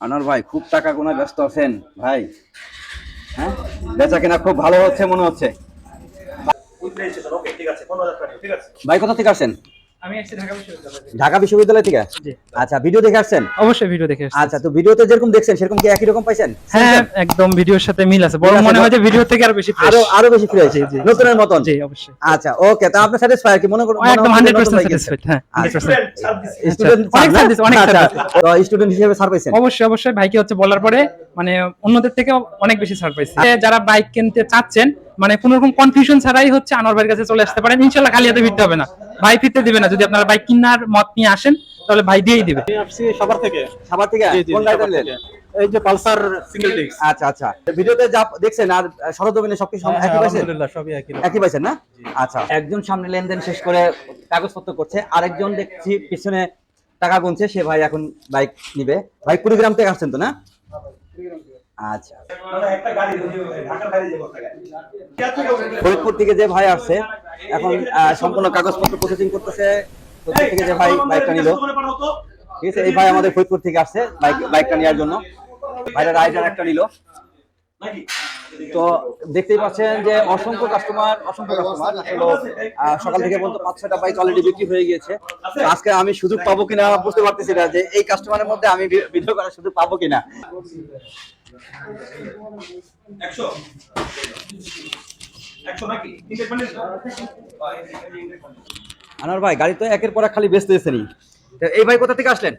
আনার ভাই খুব টাকা গোনা ব্যস্ত আছেন ভাই। হ্যাঁ? বেচা কেনা খুব ভালো হচ্ছে মনে হচ্ছে। ভাই কোথা থেকে আসছেন আমি আসছি ঢাকা বিশ্ববিদ্যালয় থেকে। ঢাকা বিশ্ববিদ্যালয় থেকে? আচ্ছা ভিডিও দেখে আসছেন? অবশ্যই ভিডিও দেখে এসেছি। আচ্ছা তো ভিডিওতে যেরকম দেখছেন সেরকম কি একই রকম পাইছেন? হ্যাঁ একদম ভিডিওর সাথে মিল আছে। বড় মনে হয় যে ভিডিও থেকে আরও বেশি আরও আরও বেশি ফ্রেশ জি। নতুনের মতন? জি অবশ্যই। আচ্ছা ওকে তা আপনি স্যাটিসফাই কি? মনে করুন একদম 100% স্যাটিসফাইড হ্যাঁ 100% স্টুডেন্ট অনেক service, অনেক service। তো স্টুডেন্ট হিসেবে সার পাইছেন? অবশ্যই অবশ্যই। ভাইকে হচ্ছে বলার পরে মানে অন্যদের থেকে অনেক বেশি ছাড় পাইছি যারা বাইক কিনতে চাচ্ছেন মানে কোনো রকম কনফিউশন ছাড়াই হচ্ছে আনোয়ার ভাইয়ের কাছে চলে আসতে পারেন। ইনশাল্লাহ খালি হাতে ফিরতে হবে না। ভাই ফিরতে দিবে না। যদি আপনারা বাইক কেনার মত নিয়ে আসেন তাহলে ভাই দিয়েই দিবে। সবার থেকে। সাবার থেকে? কোন গাড়িটা নিলেন এই যে পালসার সিঙ্গেল ডিস্ক আচ্ছা আচ্ছা। ভিডিওতে যা দেখছেন আর সরজমিনে সবকিছু হ্যাঁ, একই পাইছেন? আলহামদুলিল্লাহ সবই একই একই পাইছেন না? আচ্ছা। একজন সামনে লেনদেন শেষ করে কাগজপত্র করছে আরেকজন দেখছি পিছনে টাকা গুনছে সে ভাই এখন বাইক নিবে। ভাই কুড়িগ্রাম থেকে আসছেন তো না? আচ্ছা। ফরিদপুর থেকে যে ভাই আসছে, এখন সম্পূর্ণ কাগজপত্র প্রসেসিং করতেছে থেকে যে ভাই বাইকটা নিল। ঠিক আছে, এই ভাই আমাদের ফরিদপুর থেকে আসছে বাইক বাইকটা নেওয়ার জন্য। ভাইরা রাইডার একটা নিল। তো দেখতেই পাচ্ছেন যে অসংখ্য কাস্টমার অসংখ্য কাস্টমার আসলে সকাল থেকে বলতে পাঁচ ছটা বাইক অলরেডি বিক্রি হয়ে গিয়েছে। তো আজকে আমি সুযোগ পাবো কিনা বুঝতে পারতেছি না যে এই কাস্টমারের মধ্যে আমি ভিডিও করার সুযোগ পাবো কিনা। মানে আনার ভাই গাড়ি তো একের পর এক খালি ব্যস্ত এসেনি তো এই ভাই কোথা থেকে আসলেন?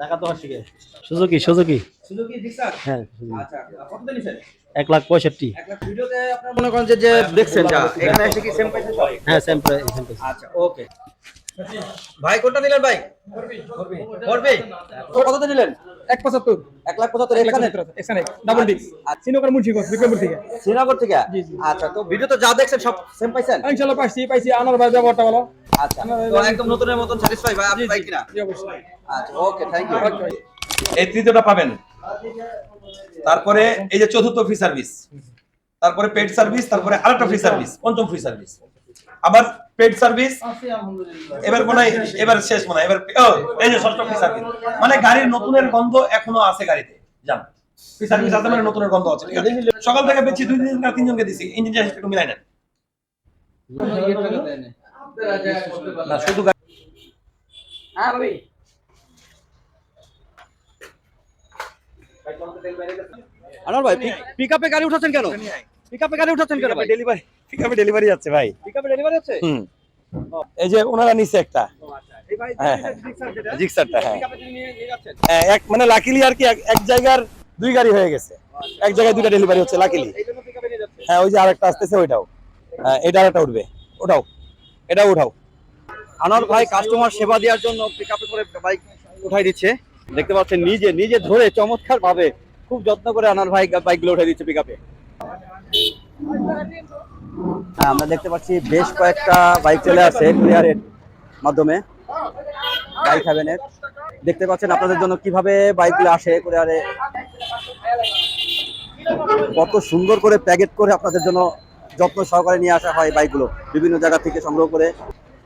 টাকা তো আসি সুজুকি সুজুকি। সুজুকি হ্যাঁ আচ্ছা কত নিছেন এক লাখ পঁয়ষট্টি। মনে করেন যে যে দেখছেন এখানে এসে কি সেম পাইছেন হ্যাঁ সেম প্রাইস আচ্ছা ওকে ভাই কোনটা নিলেন ভাই? করবে। কততে নিলেন এক পঁচাত্তর। এক লাখ পঁচাত্তর এখানে? এখানে ডাবল ডিস্ক শ্রীনগর মুন্সিগঞ্জ বিক্রমপুর থেকে। শ্রীনগর থেকে? আচ্ছা তো ভিডিওতে যা দেখছেন সব সেম পাইছেন ইনশাল্লাহ পাইছি পাইছি। আনোয়ার ভাই ব্যবহারটা ভালো। আচ্ছা তো একদম নতুনের মতন স্যাটিসফাই ভাই আপনি ভাই কিনা? জি অবশ্যই। আচ্ছা ওকে থ্যাংক ইউ এই তৃতীয়টা পাবেন। তারপরে এই যে চতুর্থ ফ্রি সার্ভিস তারপরে পেড সার্ভিস তারপরে আরেকটা ফ্রি সার্ভিস পঞ্চম ফ্রি সার্ভিস আবার পেড সার্ভিস এবার মনে হয় এবার শেষ মনে হয় এবার এই যে ষষ্ঠ ফ্রি সার্ভিস মানে গাড়ির নতুনের গন্ধ এখনও আছে গাড়িতে যান ফ্রি সার্ভিস আছে মানে নতুনের গন্ধ আছে ঠিক আছে? সকাল থেকে বেশি দুই দিন না তিনজনকে দিছি ইঞ্জিন চার্জ একটু মিলাই নেন। না শুধু আনোয়ার ভাই পিকআপে গাড়ি উঠাচ্ছেন কেন? পিকআপে গাড়ি উঠাচ্ছেন কেন ভাই? ডেলিভারি পিকআপে ডেলিভারি যাচ্ছে ভাই। পিকআপে ডেলিভারি হচ্ছে? হুম। এই যে ওনারা নিচে একটা। হ্যাঁ, হ্যাঁ। জিক্সারটা হ্যাঁ। তিনি নিয়ে নিয়ে যাচ্ছেন? হ্যাঁ, এক মানে লাকিলি আর কি এক- জায়গার দুই গাড়ি হয়ে গেছে। এক জায়গায় দুইটা ডেলিভারি হচ্ছে লাকিলি হ্যাঁ ওই যে আরেকটা আসতেছে ওইটাও। হ্যাঁ এটা আরেকটা উঠবে। ওটাও। এটাও উঠাও। আনোয়ার ভাই কাস্টমার সেবা দেওয়ার জন্য পিকআপে করে বাইক উঠাই দিচ্ছে। দেখতে পাচ্ছেন, নিজে নিজে ধরে চমৎকার ভাবে খুব যত্ন করে আনোয়ার ভাই বাইকগুলো উঠে দিচ্ছে পিকআপে হ্যাঁ আমরা দেখতে পাচ্ছি বেশ কয়েকটা বাইক চলে আসে কুরিয়ারের মাধ্যমে। বাইক হ্যাভেনের দেখতে পাচ্ছেন আপনাদের জন্য কীভাবে বাইকগুলো আসে কুরিয়ারে কত সুন্দর করে প্যাকেট করে আপনাদের জন্য যত্ন সহকারে নিয়ে আসা হয় বাইকগুলো। বিভিন্ন জায়গা থেকে সংগ্রহ করে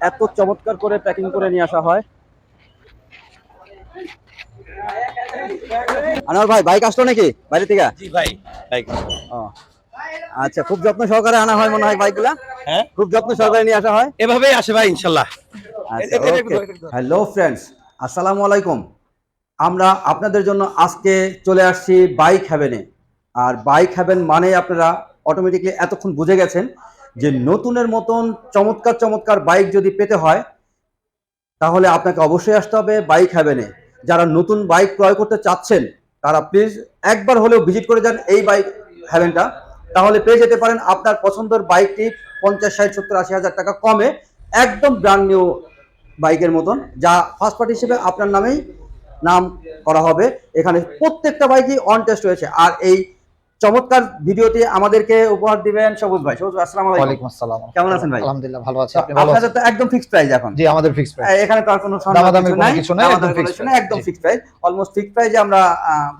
এত চমৎকার করে প্যাকিং করে নিয়ে আসা হয়। আনোয়ার ভাই বাইক আসলো নাকি বাইরে থেকে? জি ভাই বাইক। ও। আচ্ছা খুব যত্ন সহকারে আনা হয় মনে হয় বাইকগুলা? হ্যাঁ? খুব যত্ন সহকারে নিয়ে আসা হয়? এভাবেই আসে ভাই ইনশাল্লাহ। হ্যালো ফ্রেন্ডস আসসালামু আলাইকুম। আমরা আপনাদের জন্য আজকে চলে আসছি বাইক হ্যাভেনে আর বাইক হ্যাভেন মানে আপনারা অটোমেটিকলি এতক্ষণ বুঝে গেছেন যে নতুনের মতন চমৎকার চমৎকার বাইক যদি পেতে হয় তাহলে আপনাকে অবশ্যই আসতে হবে বাইক হ্যাভেনে যারা নতুন বাইক ক্রয় করতে চাচ্ছেন, তারা প্লিজ একবার হলেও ভিজিট করে যান এই বাইক হ্যাভেনটা তাহলে পেয়ে যেতে পারেন আপনার পছন্দের বাইকটি পঞ্চাশ, ষাট, সত্তর, আশি হাজার টাকা কমে একদম ব্র্যান্ড নিউ বাইকের মতন, যা ফার্স্ট পার্টি হিসেবে আপনার নামেই নাম করা হবে। এখানে প্রত্যেকটা বাইকই অন টেস্ট হয়েছে আর এই চমৎকার ভিডিওটি আমাদেরকে উপহার দিবেন সবুজ ভাই। সবুজ আসসালামু আলাইকুম। আসসালাম। কেমন আছেন ভাই? আলহামদুলিল্লাহ ভালো আছি। আপনি ভালো আছেন? তো একদম ফিক্সড প্রাইস এখন। জি আমাদের ফিক্সড প্রাইস এখানে তো আর কোনো দামাদামি কোনো কিছু নাই, একদম fixed price। একদম ফিক্সড প্রাইস অলমোস্ট ফিক্সড প্রাইসে আমরা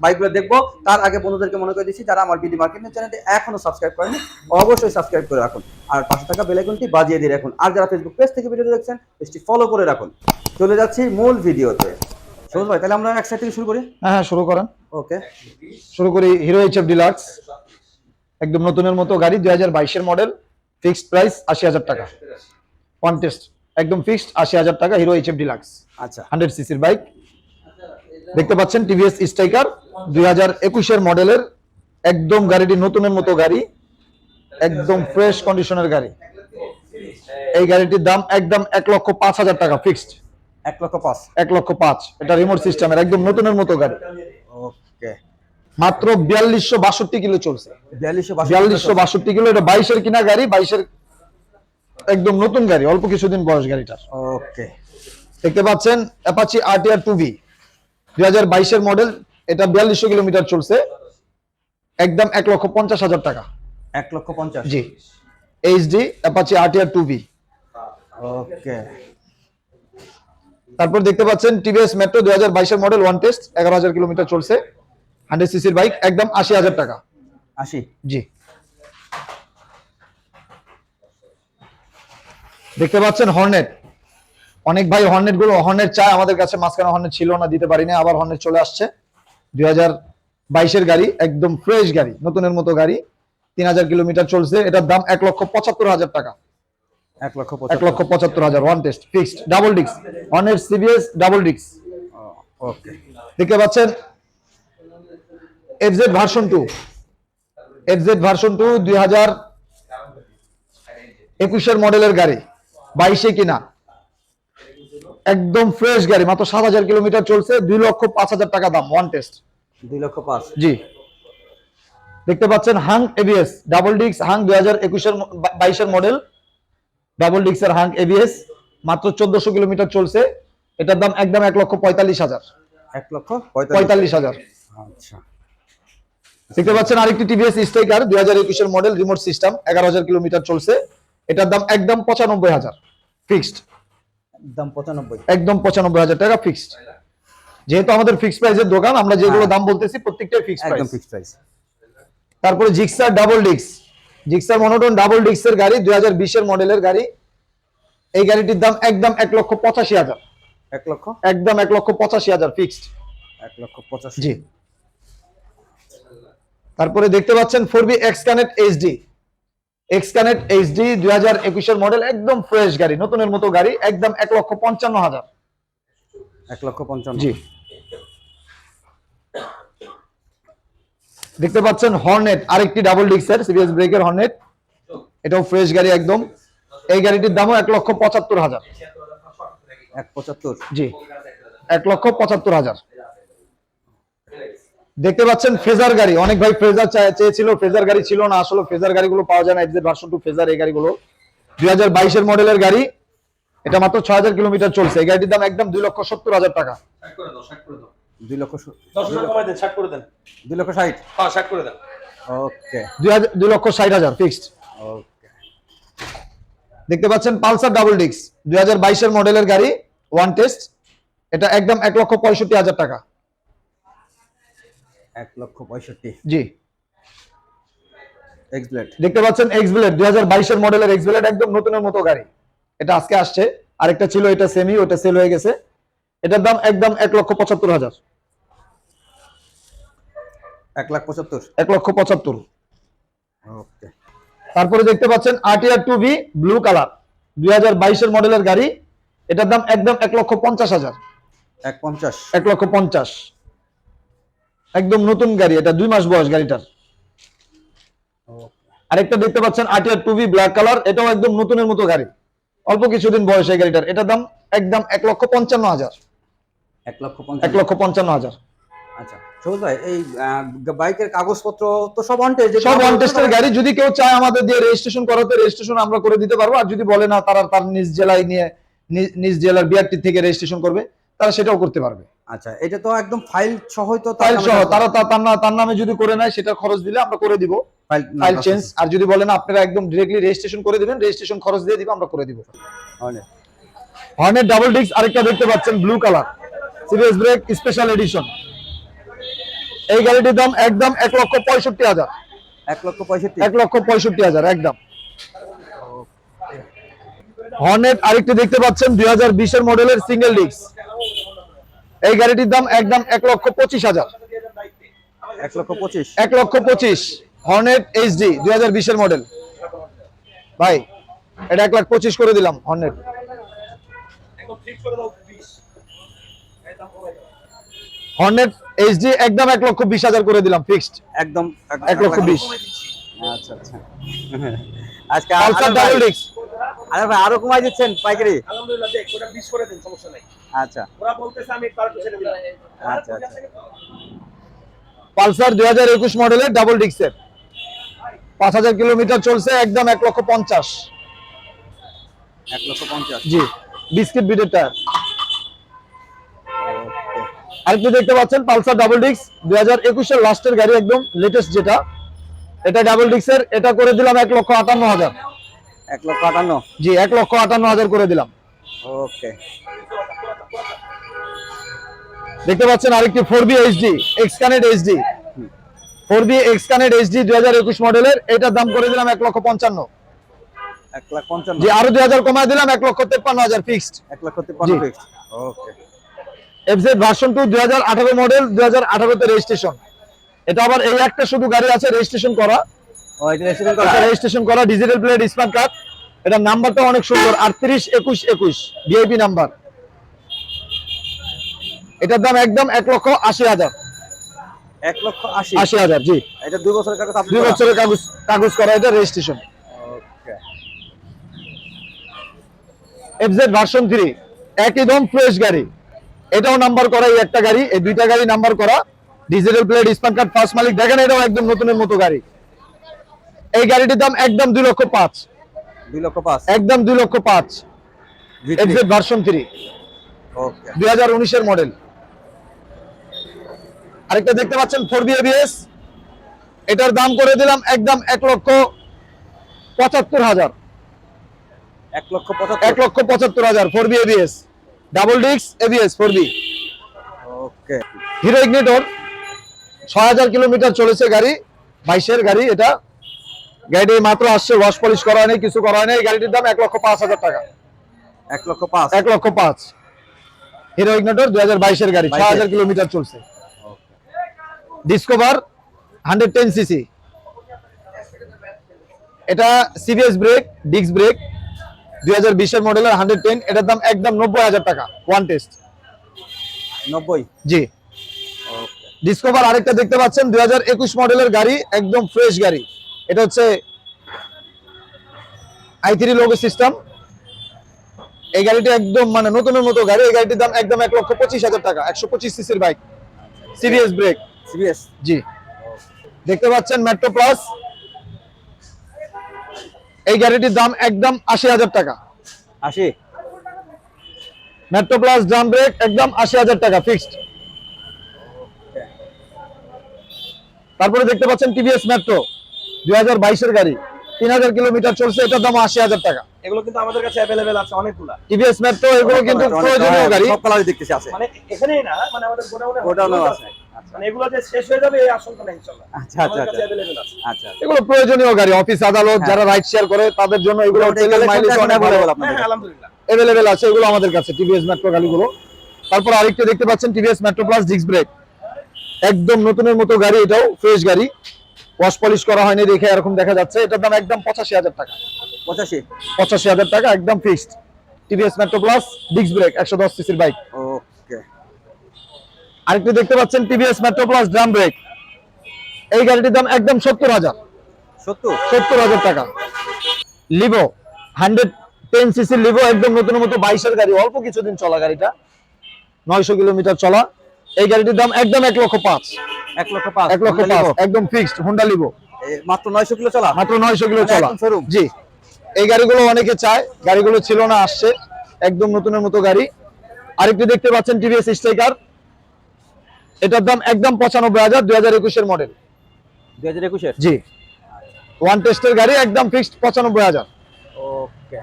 বাইকগুলো দেখব তার আগে বন্ধুদেরকে মনে করে দিচ্ছি যারা আমার বিডি মার্কেটিং চ্যানেলটি এখনও সাবস্ক্রাইব করেনি অবশ্যই সাবস্ক্রাইব করে রাখুন। আর পাশে থাকা বেল আইকনটি বাজিয়ে দিয়ে রাখুন। আর যারা ফেসবুক পেজ থেকে ভিডিও দেখছেন পেজটি ফলো করে রাখুন। চলে যাচ্ছি মূল ভিডিওতে সবুজ ভাই তাহলে আমরা এক সাইড থেকে শুরু করি? হ্যাঁ হ্যাঁ শুরু করেন। ওকে শুরু করি হিরো এইচএফ ডিলাক্স একদম নতুনের মতো গাড়ি দুই হাজার বাইশের মডেল ফিক্সড প্রাইস আশি হাজার টাকা। কন্টেস্ট একদম ফিক্সড আশি হাজার টাকা হিরো এইচএফ ডিলাক্স আচ্ছা। হান্ড্রেড সিসির বাইক দেখতে পাচ্ছেন টিভিএস স্ট্রাইকার দুই হাজার একুশের মডেলের একদম গাড়িটি নতুনের মতো গাড়ি একদম ফ্রেশ কন্ডিশনের গাড়ি। এই গাড়িটির দাম একদম এক লক্ষ পাঁচ হাজার টাকা ফিক্সড এক লক্ষ পাঁচ। এক লক্ষ পাঁচ। এটা রিমোট সিস্টেমের একদম নতুনের মতো গাড়ি। ওকে। মাত্র বিয়াল্লিশশো বাষট্টি কিলো চলছে। বিয়াল্লিশশো বাষট্টি কিলো এটা বাইশের কিনা গাড়ি বাইশের একদম নতুন গাড়ি অল্প কিছুদিন বয়স গাড়িটার। ওকে। দেখতে পাচ্ছেন অ্যাপাচি আরটিআর টু ভি দুই হাজার বাইশের মডেল এটা বিয়াল্লিশশো কিলোমিটার চলছে। একদম এক লক্ষ পঞ্চাশ হাজার টাকা। এক লক্ষ পঞ্চাশ। জি। HD Apache RTR two V okay. তারপর দেখতে পাচ্ছেন টিভিএস মেট্রো দুই হাজার বাইশের মডেল ওয়ান টেস্ট এগারো হাজার কিলোমিটার চলছে। হান্ড্রেড সিসির বাইক একদম আশি হাজার টাকা। আশি? জি। দেখতে পাচ্ছেন হর্নেট অনেক ভাই হর্নেটগুলো হর্নেট চায় আমাদের কাছে মাঝখানে হর্নেট ছিল না দিতে পারিনি আবার হর্নেট চলে আসছে। দুই হাজার বাইশের গাড়ি একদম ফ্রেশ গাড়ি নতুনের মতো গাড়ি। তিন হাজার কিলোমিটার চলছে এটার দাম এক লক্ষ পঁচাত্তর হাজার টাকা। এক লক্ষ পঁচাত্তর হাজার ওয়ান টেস্ট ফিক্সড ডাবল ডিক্স হর্নেট সিবিএস ডাবল ডিক্স ওকে দেখতে পাচ্ছেন? FZ version two FZ version two দুই হাজার একুশের মডেলের গাড়ি বাইশে কিনা। একদম ফ্রেশ গাড়ি মাত্র সাত হাজার কিলোমিটার চলছে দুই লক্ষ পাঁচ হাজার টাকা দাম ওয়ান টেস্ট দুই লক্ষ পাঁচ। জি। দেখতে পাচ্ছেন হাং এবিএস ডাবল ডিক্স হাং দুই হাজার একুশের বাইশের মডেল ডাবল ডিক্সের হাং এবিএস মাত্র চোদ্দশো কিলোমিটার চলছে। এটার দাম একদম এক লক্ষ পঁয়তাল্লিশ হাজার। এক লক্ষ পঁয়তাল্লিশ। হাজার। আচ্ছা। দেখতে পাচ্ছেন আরেকটি টিভিএস স্ট্রাইকার দুই হাজার একুশের মডেল রিমোট সিস্টেম এগারো হাজার কিলোমিটার চলছে। এটার দাম একদম পঁচানব্বই হাজার ফিক্সড দাম পঁচানব্বই। একদম পঁচানব্বই হাজার টাকা ফিক্সড যেহেতু আমাদের ফিক্সড প্রাইসের দোকান আমরা যেগুলো হ্যাঁ। দাম বলতেছি প্রত্যেকটাই ফিক্সড একদম ফিক্সড প্রাইস তারপরে জিক্সার ডাবল ডিক্স জিক্সার মনোটন ডাবল ডিক্সের গাড়ি দুই হাজার বিশের মডেলের গাড়ি। এই গাড়িটির দাম একদম এক লক্ষ পঁচাশি হাজার। এক লক্ষ? একদম এক লক্ষ পঁচাশি হাজার ফিক্সড এক লক্ষ পঁচাশি। জি। তারপরে দেখতে পাচ্ছেন four B X connect HD X connect HD দুই হাজার একুশের মডেল একদম ফ্রেশ গাড়ি নতুনের মতো গাড়ি একদম এক লক্ষ পঞ্চান্ন হাজার। এক লক্ষ পঞ্চান্ন। জি। দেখতে পাচ্ছেন হর্নেট আরেকটি ডাবল ডিক্সের সিবিএস ব্রেকের হর্নেট। এটাও ফ্রেশ গাড়ি একদম। এই গাড়িটির দামও এক লক্ষ পঁচাত্তর হাজার। এক পঁচাত্তর? জি। এক লক্ষ পঁচাত্তর হাজার। দেখতে পাচ্ছেন ফেজার গাড়ি। অনেক ভাই ফেজার চেয়েছিল ফেজার গাড়ি ছিল না। আসলে ফেজার গাড়িগুলো পাওয়া যায় না। এফজেড ভার্সন টু ফেজার এই গাড়িগুলো। দুই হাজার বাইশের মডেলের গাড়ি। এটা মাত্র ছয় হাজার কিলোমিটার চলছে। এই গাড়িটির দাম একদম দুই লক্ষ সত্তর হাজার টাকা। দুই লক্ষ দশ হাজার কমাই দেন ষাট করে দেন। দুই লক্ষ ষাট? হ্যাঁ ষাট করে দেন। ওকে। দুই হাজার দুই লক্ষ ষাট হাজার ফিক্সড ওকে। দেখতে পাচ্ছেন পালসার ডাবল ডিক্স দুই হাজার বাইশের মডেলের গাড়ি ওয়ান টেস্ট এটা একদম এক লক্ষ পঁয়ষট্টি হাজার টাকা। এক লক্ষ পঁয়ষট্টি। জি। দেখতে পাচ্ছেন এক্স ব্লেড দুই হাজার বাইশের মডেলের এক্স ব্লেড একদম নতুনের মতো গাড়ি। এটা আজকে আসছে। আরেকটা ছিল এটা সেমি ওটা সেল হয়ে গেছে। এটার দাম একদম এক লক্ষ পঁচাত্তর হাজার। এক লাখ পঁচাত্তর। এক লক্ষ পঁচাত্তর। ওকে। তারপরে দেখতে পাচ্ছেন RTR two V blue colour দুই হাজার বাইশের মডেলের গাড়ি। এটার দাম একদম এক লক্ষ পঞ্চাশ হাজার। এক পঞ্চাশ। এক লক্ষ পঞ্চাশ। একদম নতুন গাড়ি এটা দুই মাস বয়স গাড়িটার। আরেকটা দেখতে পাচ্ছেন RTR two V black colour এটাও একদম নতুনের মতো গাড়ি। অল্প কিছুদিন বয়স এই গাড়িটার। এটার দাম একদম এক লক্ষ পঞ্চান্ন হাজার। এক লক্ষ এক লক্ষ পঞ্চান্ন হাজার। আচ্ছা। ভাই এই বাইকের কাগজপত্র তো সব অন টেস্ট সব টেস্টের গাড়ি যদি কেউ চায় আমাদের দিয়ে রেজিস্ট্রেশন করাতে রেজিস্ট্রেশন আমরা করে দিতে পারব। আর যদি বলে না তারা তার নিজ জেলায় নিয়ে নিজ- জেলার বিআরটি থেকে রেজিস্ট্রেশন করবে তারা সেটাও করতে পারবে। আচ্ছা এটা তো একদম ফাইল সহই তো ফাইল সহ তারা তার নামে যদি করে নেয় সেটা খরচ দিলে আমরা করে দিব। ফাইল চেঞ্জ আর যদি বলেন আপনারা একদম ডিরেক্টলি রেজিস্ট্রেশন করে দিবেন রেজিস্ট্রেশন খরচ দিয়ে দিব আমরা করে দিব। হর্নেট ডাবল ডিস্ক আরেকটা দেখতে পাচ্ছেন blue colour serious brake special edition এই গাড়িটির দাম একদম এক লক্ষ পঁয়ষট্টি হাজার। এক লক্ষ পঁয়ষট্টি। এক লক্ষ পঁয়ষট্টি হাজার একদম। হর্নেট আরেকটি দেখতে পাচ্ছেন দুই হাজার বিশের মডেলের সিঙ্গেল ডিস্ক এই গাড়িটির দাম একদম এক লক্ষ পঁচিশ হাজার। এক লক্ষ পঁচিশ। এক লক্ষ পঁচিশ। হর্নেট এইচডি দুই হাজার বিশের মডেল। ভাই এটা এক লাখ পঁচিশ করে দিলাম হর্নেট একদম ফিক্স করে দাও বিশ হর্নেট এইচডি একদম এক লক্ষ বিশ হাজার করে দিলাম ফিক্সড একদম এক লক্ষ বিশ। আচ্ছা আচ্ছা। আজকে পালসার ডাবল ডিস্ক আরে ভাই আরও কমাই দিচ্ছেন পাইকারি? আলহামদুলিল্লাহ দেখ ওটা বিশ করে দিন সমস্যা নাই। আচ্ছা। ওরা বলতেছে আমি তার ছেড়ে দিলাম। আচ্ছা, আচ্ছা। পালসার দুই হাজার একুশ মডেলের ডাবল ডিস্কের পাঁচ হাজার কিলোমিটার চলছে একদম এক লক্ষ পঞ্চাশ। এক লক্ষ পঞ্চাশ। জি বিস্কিট বিটের টায়ার আরেকটু দেখতে পাচ্ছেন? পালসার ডাবল ডিস্ক দুই হাজার একুশের লাস্টের গাড়ি একদম লেটেস্ট যেটা। এটা ডাবল ডিস্কের এটা করে দিলাম এক লক্ষ আটান্ন হাজার। এক লক্ষ আটান্ন? জি এক লক্ষ আটান্ন হাজার করে দিলাম। ওকে। দেখতে পাচ্ছেন আরেকটি four B HD X connect HD four B X connect HD দুই হাজার একুশ মডেলের এটার দাম করে দিলাম এক লক্ষ পঞ্চান্ন। এক লাখ পঞ্চান্ন। জি আরও দুই হাজার কমায় দিলাম এক লক্ষ তেপ্পান্ন হাজার ফিক্সড এক লক্ষ তিপ্পান্ন। Fixed okay. FZ version two দুই হাজার আঠারো মডেল দুই হাজার আঠারোতে রেজিস্ট্রেশন এটা আবার এই একটা শুধু গাড়ি আছে রেজিস্ট্রেশন করা। রেজিস্ট্রেশন করা। ডিজিটাল প্লেট স্মার্ট কার্ড এটার নাম্বারটা অনেক সুন্দর আটত্রিশ একুশ একুশ ভিআইপি নাম্বার এটার দাম একদম এক লক্ষ আশি হাজার। এক লক্ষ আশি। হাজার জি। এটা দুই বছরের কাগজ দুই বছরের কাগজ কাগজ করা এটা রেজিস্ট্রেশন এফজেড ভার্সন থ্রি একই দম ফ্রেশ গাড়ি। এটাও নাম্বার করা এই একটা গাড়ি। এই দুইটা গাড়ি নাম্বার করা। Digital plate smart card first মালিক। দেখেন এটাও একদম নতুনের মতো গাড়ি। এই গাড়িটির দাম একদম দুই লক্ষ পাঁচ। দুই লক্ষ পাঁচ। একদম দুই লক্ষ পাঁচ। ভার্সন থ্রি ওকে দুই হাজার উনিশের মডেল আরেকটা দেখতে পাচ্ছেন ফোর বি এবিএস এটার দাম করে দিলাম একদম এক লক্ষ পঁচাত্তর হাজার। এক লক্ষ পঁচাত্তর। হাজার ফোর বি এবিএস ডাবল ডিক্স ABS four B okay Hero Ignitor ছয় হাজার কিলোমিটার চলেছে গাড়ি বাইশের গাড়ি এটা। গাড়িটি মাত্র আসছে ওয়াশ পলিশ করা হয়নি কিছু করা হয়নি। এই গাড়িটির দাম এক লক্ষ পাঁচ হাজার টাকা। এক লক্ষ পাঁচ। এক লক্ষ পাঁচ। হিরো ইগনিটর দুই হাজার বাইশের গাড়ি ছয় হাজার কিলোমিটার চলছে। ডিসকভার হান্ড্রেড টেন সিসি এটা সিবিএস ব্রেক ডিস্ক ব্রেক দুই হাজার বিশের মডেলের হান্ড্রেড টেন এটার দাম একদম নব্বই হাজার টাকা ওয়ান টেস্ট নব্বই? জি। ডিসকভার আরেকটা দেখতে পাচ্ছেন দুই হাজার একুশ মডেলের গাড়ি একদম ফ্রেশ গাড়ি। এটা হচ্ছে আই থ্রি লোগো সিস্টেম এই গাড়িটি একদম মানে নতুনের মতো গাড়ি এই গাড়িটির দাম একদম এক লক্ষ পঁচিশ হাজার টাকা একশো পঁচিশ সিসির বাইক সিবিএস ব্রেক সিবিএস জি। দেখতে পাচ্ছেন মেট্রো প্লাস এই গাড়িটির দাম একদম আশি হাজার টাকা। আশি? মেট্রো প্লাস ড্রাম ব্রেক একদম আশি হাজার টাকা ফিক্সড তারপরে দেখতে পাচ্ছেন টিভিএস মেট্রো দুই হাজার বাইশের গাড়ি তিন হাজার কিলোমিটার চলছে এটার দাম আশি হাজার টাকা। এগুলো কিন্তু আমাদের কাছে অ্যাভেলেবেল আছে অনেকগুলা। টিভিএস মেট্রো এগুলো কিন্তু প্রয়োজনীয় গাড়ি। সব কালারই দেখতেছি আছে। মানে এখানেই না মানে আমাদের গোডাউনে আছে। মানে এগুলো যে শেষ হয়ে যাবে এই আশঙ্কা নেই ইনশাআল্লাহ আচ্ছা, আচ্ছা, আচ্ছা। অ্যাভেলেবেল আছে। আচ্ছা এগুলো প্রয়োজনীয় গাড়ি অফিস আদালত হ্যাঁ। যারা রাইড শেয়ার করে তাদের জন্য এগুলো তেলের collection অনেক ভালো। হ্যাঁ আপনাদের। হ্যাঁ, আলহামদুলিল্লাহ। অ্যাভেলেবেল আছে এগুলো আমাদের কাছে টিভিএস মেট্রো গাড়িগুলো। তারপর আরেকটা দেখতে পাচ্ছেন TVS Metro plus disc brake একদম নতুনের মতো গাড়ি এটাও ফ্রেশ গাড়ি। ওয়াশ পলিশ করা হয়নি দেখে এরকম দেখা যাচ্ছে। এটার দাম একদম পঁচাশি হাজার টাকা। পঁচাশি? পঁচাশি হাজার টাকা একদম fixed TVS Metro plus disc brake একশো দশ সিসির বাইক আরেকটি দেখতে পাচ্ছেন TVS Metro plus drum brake এই গাড়িটির দাম একদম সত্তর হাজার। সত্তর? হাজার টাকা। Livo hundred ten CC Livo একদম নতুন মতো বাইশের গাড়ি অল্প কিছুদিন চলা গাড়িটা। নয়শো কিলোমিটার চলা। এই গাড়িটির দাম একদম এক লক্ষ পাঁচ। এক লক্ষ পাঁচ। এক লক্ষ পাঁচ একদম ফিক্সড হোন্ডা লিভো মাত্র নয়শো কিলো চলা? মাত্র নয়শো কিলো মানে চলা। জি। এই গাড়িগুলো অনেকে চায়। গাড়িগুলো ছিল না আসছে। একদম নতুনের মতো গাড়ি। আরেকটি দেখতে পাচ্ছেন টিভিএস স্ট্রাইকার এটার দাম একদম পঁচানব্বই হাজার দুই হাজার একুশের মডেল দুই হাজার একুশের? জি। ওয়ান টেস্টের গাড়ি একদম ফিক্সড পঁচানব্বই হাজার। ওকে।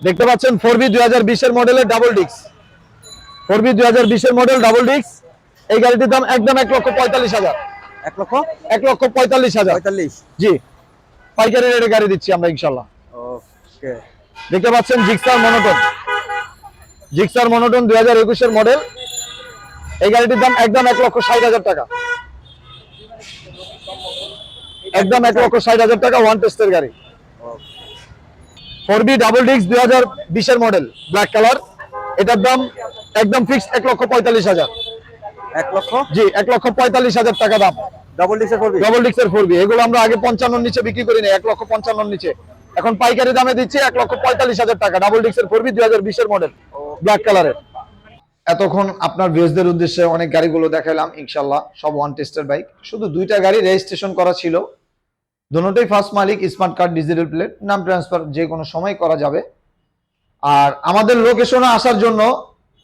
দেখতে পাচ্ছেন ফোর বি দুই হাজার বিশের মডেলের ডাবল ডিক্স ফোর বি দুই হাজার বিশের মডেল ডাবল ডিক্স এই গাড়িটির দাম একদম এক লক্ষ পঁয়তাল্লিশ হাজার। এক লক্ষ? এক লক্ষ পঁয়তাল্লিশ হাজার। পঁয়তাল্লিশ। জি। পাইকারি রেটে গাড়ি দিচ্ছি আমরা ইনশাল্লাহ। ওকে। দেখতে পাচ্ছেন জিক্সার মনোটন জিক্সার মনোটন দুই হাজার একুশের মডেল এই গাড়িটির দাম একদম এক লক্ষ ষাট হাজার টাকা। একদম এক লক্ষ ষাট হাজার টাকা ওয়ান টেস্টের গাড়ি। ফোর বি ডাবল ডিক্স দুই হাজার বিশের মডেল ব্ল্যাক কালার এটার দাম একদম ফিক্সড এক লক্ষ পঁয়তাল্লিশ হাজার। এক লক্ষ? জি এক লক্ষ পঁয়তাল্লিশ হাজার টাকা দাম। ডবল পড়বি ডবল ডিক্সের ফোর বি এগুলো আমরা আগে পঞ্চান্নর নিচে বিক্রি করি না এক লক্ষ পঞ্চান্নর নিচে। এখন পাইকারি দামে দিচ্ছি এক লক্ষ পঁয়তাল্লিশ হাজার টাকা। ডাবল ডিক্সের ফোর বি দুই হাজার বিশের মডেল ব্ল্যাক কালারের এতক্ষণ আপনার ভিউজদের উদ্দেশ্যে অনেক গাড়িগুলো দেখালাম ইনশাল্লাহ সব ওয়ান টেস্টের বাইক শুধু দুইটা গাড়ি রেজিস্ট্রেশন করা ছিল। দুটোই ফার্স্ট মালিক স্মার্ট কার্ড ডিজিটাল প্লেট নাম ট্রান্সফার যে কোনো সময় করা যাবে। আর আমাদের লোকেশনে আসার জন্য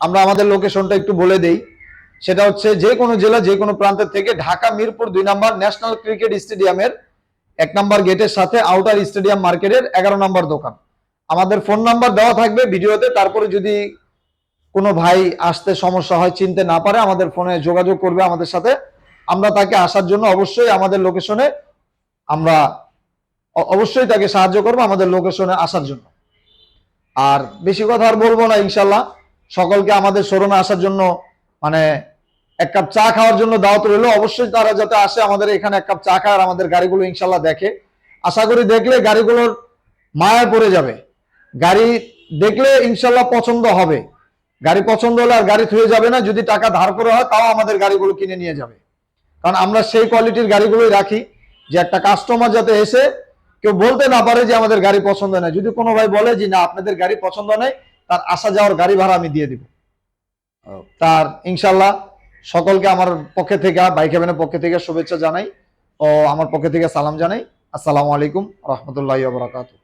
আমরা আমাদের লোকেশনটা একটু বলে দেই। সেটা হচ্ছে যে কোনো জেলা, যে কোনো প্রান্তের থেকে ঢাকা, মিরপুর দুই নাম্বার ন্যাশনাল ক্রিকেট স্টেডিয়ামের এক নাম্বার গেটের সাথে আউটার স্টেডিয়াম মার্কেটের এগারো নাম্বার দোকান। আমাদের ফোন নাম্বার দেওয়া থাকবে ভিডিওতে, তারপরে যদি কোনো ভাই আসতে সমস্যা হয়, চিনতে না পারে, আমাদের ফোনে যোগাযোগ করবে আমাদের সাথে। আমরা তাকে আসার জন্য অবশ্যই আমাদের লোকেশনে আমরা অবশ্যই তাকে সাহায্য করব আমাদের লোকেশনে আসার জন্য। আর বেশি কথা আর বলব না, ইনশাল্লাহ। সকলকে আমাদের শোরুমে আসার জন্য মানে এক কাপ চা খাওয়ার জন্য দাওয়াত রইল। অবশ্যই তারা যাতে আসে আমাদের এখানে এক কাপ চা খায় আর আমাদের গাড়িগুলো ইনশাল্লাহ দেখে। আশা করি দেখলে গাড়িগুলোর মায়া পড়ে যাবে। গাড়ি দেখলে ইনশাল্লাহ পছন্দ হবে। গাড়ি পছন্দ হলে আর গাড়ি থুয়ে যাবে না, যদি টাকা ধার করে হয়, তাও আমাদের গাড়িগুলো কিনে নিয়ে যাবে। কারণ আমরা সেই কোয়ালিটির গাড়িগুলোই রাখি, যে একটা কাস্টমার যাতে এসে কেউ বলতে না পারে যে আমাদের গাড়ি পছন্দ নয়। যদি কোনো ভাই বলে যে, না, আপনাদের গাড়ি পছন্দ নয়, তার আসা যাওয়ার গাড়ি ভাড়া আমি দিয়ে দিব। তার ইনশাল্লাহ সকলকে আমার পক্ষে থেকে বাইক হেভেনের পক্ষে থেকে শুভেচ্ছা জানাই ও আমার পক্ষে থেকে সালাম জানাই। আসসালামু আলাইকুম রহমতুল্লাহ বরাকাতু